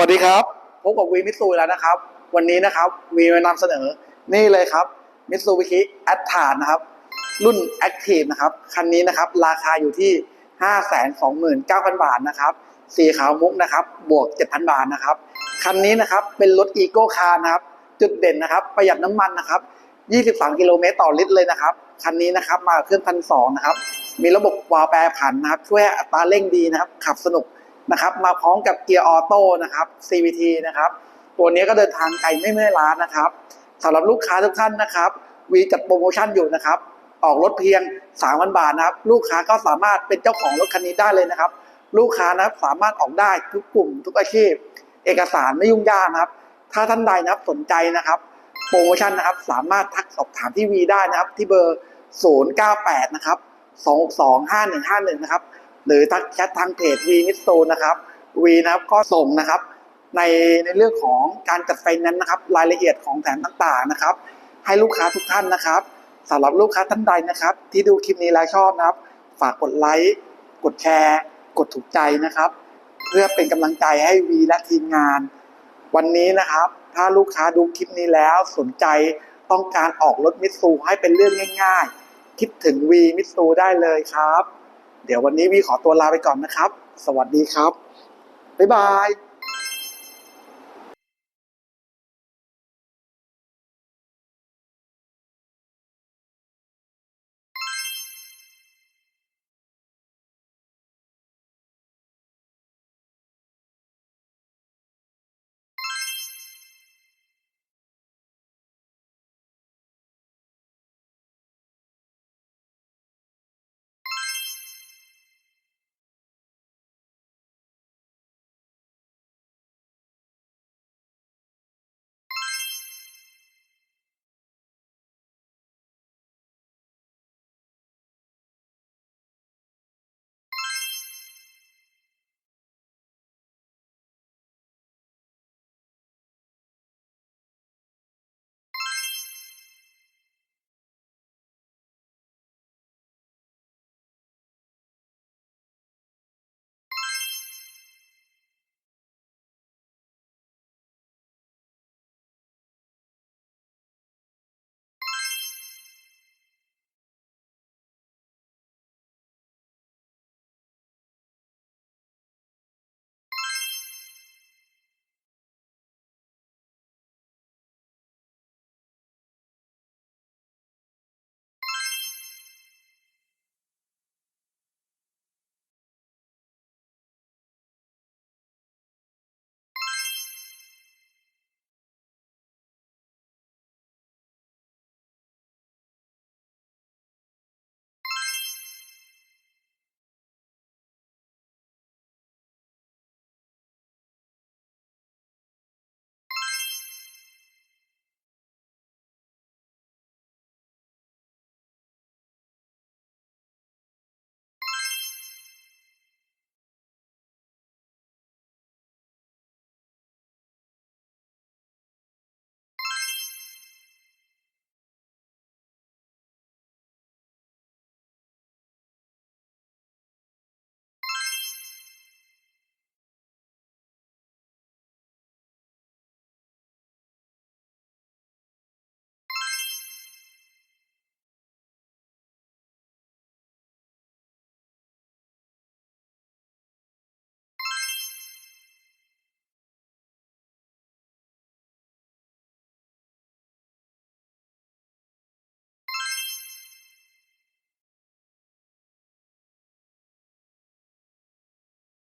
วัสดีครับพบกับวีมิตซูแล้วนะครับ วันนี้นะครับวีมานำเสนอ นี่เลยครับมิตซูบิชิแอตทานนะครับ รุ่น Active นะครับ คันนี้นะครับราคาอยู่ที่ 529,000 บาทนะครับ สีขาวมุกนะครับ บวก 7,000 บาทนะครับ คันนี้นะครับเป็นรถอีโก้คาร์นะครับ จุดเด่นนะครับ ประหยัดน้ำมันนะครับ 23 กิโลเมตรต่อลิตรเลยนะครับ คันนี้นะครับมาเครื่องพันสองนะครับ มีระบบวาล์วแปรผันนะครับ ช่วยอัตราเร่งดีนะครับ ขับสนุก นะครับ มาพร้อมกับเกียร์ออโต้นะครับ CVT นะครับ ตัวนี้ก็เดินทางไกลไม่เมื่อยล้านะครับสำหรับลูกค้าทุกท่านนะครับวีจัดโปรโมชั่นอยู่นะครับ ออกรถเพียง3,000บาทนะครับ ลูกค้าก็สามารถเป็นเจ้าของรถคันนี้ได้เลยนะครับ ลูกค้านะครับสามารถออกได้ทุกกลุ่มทุกอาชีพ เอกสารไม่ยุ่งยากนะครับ ถ้าท่านใดนะครับสนใจนะครับ โปรโมชั่นนะครับสามารถทักสอบถามที่วีได้นะครับ ที่เบอร์ 098 นะครับ 262 5151 นะครับ หรือทักแชททางเพจวีมิสโซนะครับวีนะครับก็ส่งนะครับ ในในเรื่องของการจัดไฟนนซ์นะครับ รายละเอียดของแถมต่างๆนะครับ ให้ลูกค้าทุกท่านนะครับสำหรับลูกค้าท่านใดนะครับ ที่ดูคลิปนี้แล้วชอบนะครับ ฝากกดไลค์กดแชร์ กดถูกใจนะครับ เพื่อเป็นกำลังใจให้วีและทีมงาน วันนี้นะครับ ถ้าลูกค้าดูคลิปนี้แล้วสนใจต้องการออกรถมิตซูให้เป็นเรื่องง่าย ๆ คิดถึงวีมิตซูได้เลยครับ เดี๋ยววันนี้วีขอตัวลาไปก่อนนะครับ สวัสดีครับ บ๊ายบาย